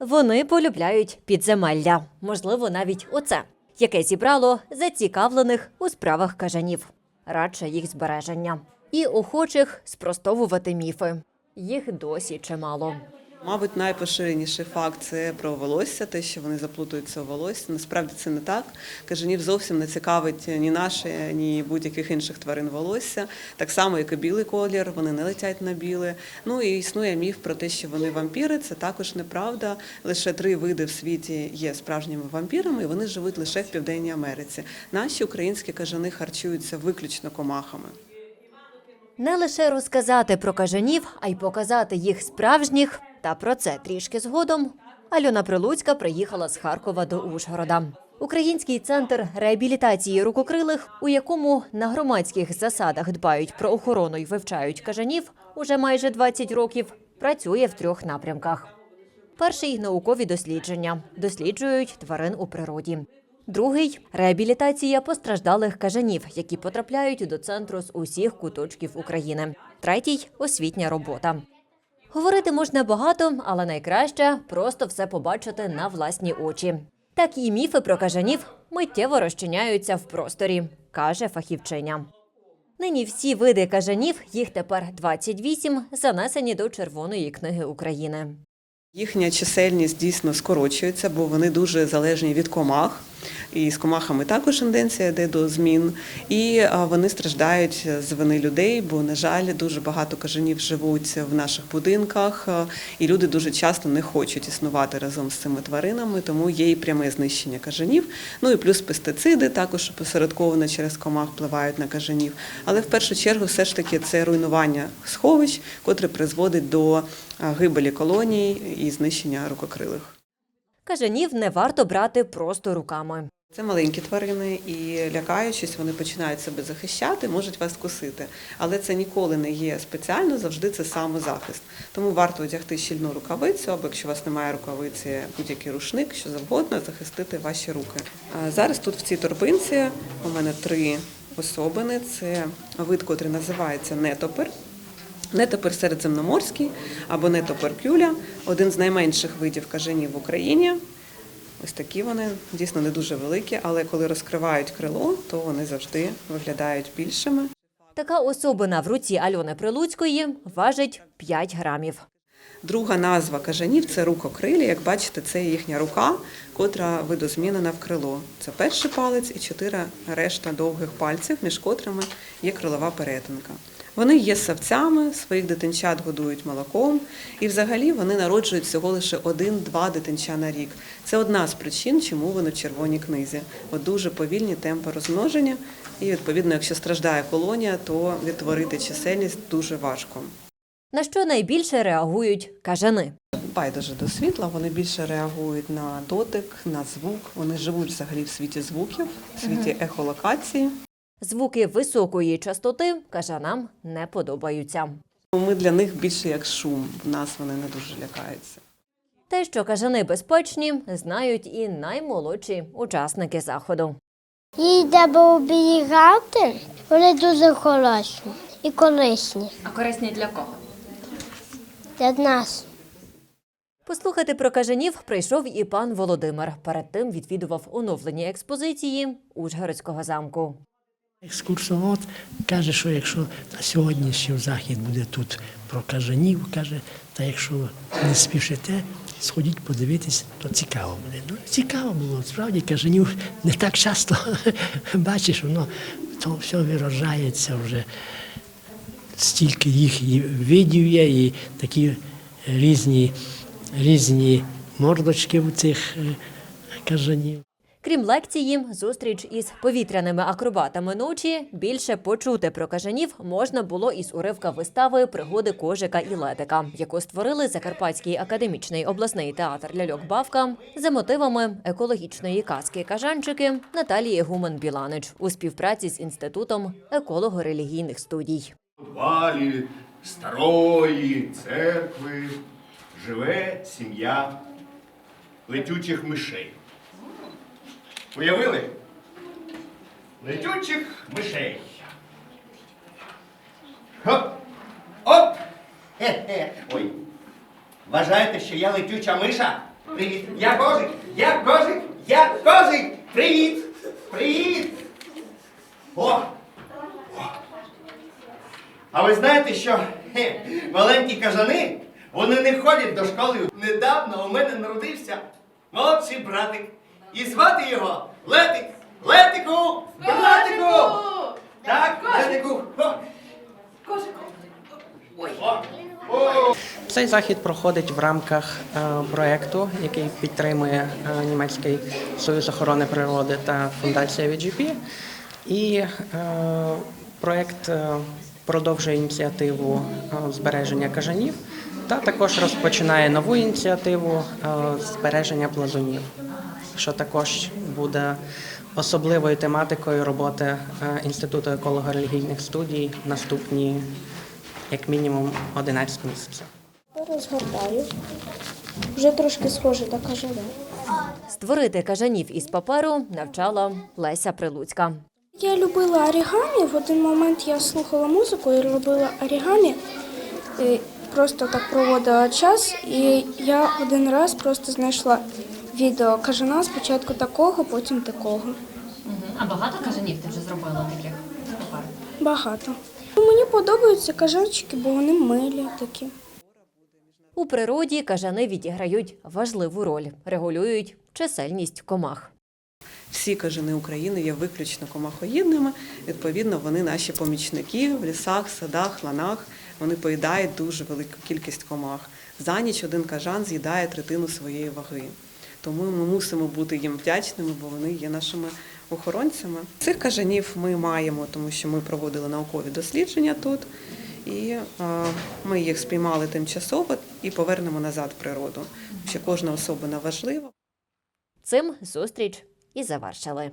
Вони полюбляють підземелля, можливо, навіть оце, яке зібрало зацікавлених у справах кажанів, радше їх збереження, і охочих спростовувати міфи. Їх досі чимало. Мабуть, найпоширеніший факт це про волосся, те, що вони заплутуються у волосся. Насправді це не так. Кажанів зовсім не цікавить ні наше, ні будь-яких інших тварин волосся. Так само, як і білий колір, вони не летять на біле. Ну і існує міф про те, що вони вампіри. Це також неправда. Лише три види в світі є справжніми вампірами, і вони живуть лише в Південній Америці. Наші українські кажани харчуються виключно комахами. Не лише розказати про кажанів, а й показати їх справжніх. Та про це трішки згодом. Альона Прилуцька приїхала з Харкова до Ужгорода. Український центр реабілітації рукокрилих, у якому на громадських засадах дбають про охорону й вивчають кажанів, уже майже 20 років, працює в трьох напрямках. Перший наукові дослідження досліджують тварин у природі. Другий реабілітація постраждалих кажанів, які потрапляють до центру з усіх куточків України. Третій освітня робота. Говорити можна багато, але найкраще просто все побачити на власні очі. Так і міфи про кажанів миттєво розчиняються в просторі, каже фахівчиня. Нині всі види кажанів, їх тепер 28, занесені до Червоної книги України. Їхня чисельність дійсно скорочується, бо вони дуже залежні від комах. І з комахами також тенденція йде до змін. І вони страждають з вини людей, бо, на жаль, дуже багато кажанів живуть в наших будинках, і люди дуже часто не хочуть існувати разом з цими тваринами, тому є і пряме знищення кажанів. Ну і плюс пестициди також посередковано через комах впливають на кажанів. Але в першу чергу все ж таки це руйнування сховищ, котре призводить до гибелі колоній і знищення рукокрилих. Кажанів не варто брати просто руками. Це маленькі тварини, і лякаючись, вони починають себе захищати, можуть вас кусити. Але це ніколи не є спеціально, завжди це самозахист. Тому варто одягти щільну рукавицю, або якщо у вас немає рукавиці, будь-який рушник, що завгодно, захистити ваші руки. Зараз тут в цій торбинці у мене три особини. Це вид, котрий називається нетопир. Нетопир середземноморський або нетопир кюля один з найменших видів кажанів в Україні. Ось такі вони дійсно не дуже великі, але коли розкривають крило, то вони завжди виглядають більшими. Така особина в руці Альони Прилуцької важить 5 грамів. Друга назва кажанів це рукокрилі. Як бачите, це їхня рука, котра видозмінена в крило. Це перший палець і чотири решта довгих пальців, між котрими є крилова перетинка. Вони є савцями, своїх дитинчат годують молоком, і взагалі вони народжують всього лише один-два дитинча на рік. Це одна з причин, чому вони в червоній книзі. От дуже повільні темпи розмноження, і відповідно, якщо страждає колонія, то відтворити чисельність дуже важко. На що найбільше реагують кажани? Байдуже до світла, вони більше реагують на дотик, на звук. Вони живуть взагалі в світі звуків, в світі ехолокації. Звуки високої частоти кажанам не подобаються. Ми для них більше як шум. В нас вони не дуже лякаються. Те, що кажани безпечні, знають і наймолодші учасники заходу. Їй треба оберігати, вони дуже хороші і корисні А корисні для кого? Для нас. Послухати про кажанів прийшов і пан Володимир. Перед тим відвідував оновлені експозиції Ужгородського замку. Екскурсовод каже, що якщо на сьогоднішній захід буде тут про кажанів, каже, та якщо не спішите, сходіть подивитись, то цікаво буде. Ну, цікаво було, справді кажанів не так часто бачиш, воно то все виражається вже. Стільки їх і видів є, і такі різні, різні мордочки у цих е, кажанів. Крім лекції, зустріч із повітряними акробатами ночі більше почути про кажанів можна було із уривка вистави Пригоди кожика і ледика, яку створили Закарпатський академічний обласний театр ляльок Бавка за мотивами екологічної казки Кажанчики Наталії Гумен Біланич у співпраці з інститутом еколого-релігійних студій. Підвалі старої церкви живе сім'я летючих мишей. Уявили? Летючих мишей. Хоп! Оп! Хе-хе. Ой. Вважаєте, що я летюча миша? Привіт. Я кожик. Я кожик. Я кожик. Привіт. Привіт. О. А ви знаєте, що хе, маленькі кажани, вони не ходять до школи. Недавно у мене народився молодший братик. І звати його Летик. Летику! Братику! Так, Летику. О. Ой. О. О. Цей захід проходить в рамках е, проєкту, який підтримує е, Німецький союз охорони природи та фундація VGP. І е, проєкт е, продовжує ініціативу е, збереження кажанів та також розпочинає нову ініціативу е, збереження плазунів, що також буде особливою тематикою роботи е, Інституту еколого-релігійних студій наступні як мінімум 11 місяців. Розгортаю. Вже трошки схоже така живе. Створити кажанів із паперу навчала Леся Прилуцька. Я любила орігамі. В один момент я слухала музику і робила орігамі. І Просто так проводила час. І я один раз просто знайшла відео кажана спочатку такого, потім такого. А багато кажанів ти вже зробила таких тепер? Багато. Мені подобаються кажанчики, бо вони милі такі. У природі кажани відіграють важливу роль, регулюють чисельність комах. Всі кажани України є виключно комахоїдними. Відповідно, вони наші помічники в лісах, садах, ланах. Вони поїдають дуже велику кількість комах. За ніч один кажан з'їдає третину своєї ваги. Тому ми мусимо бути їм вдячними, бо вони є нашими охоронцями. Цих кажанів ми маємо, тому що ми проводили наукові дослідження тут. І ми їх спіймали тимчасово і повернемо назад в природу. Що кожна особина важлива. Цим зустріч і завершили.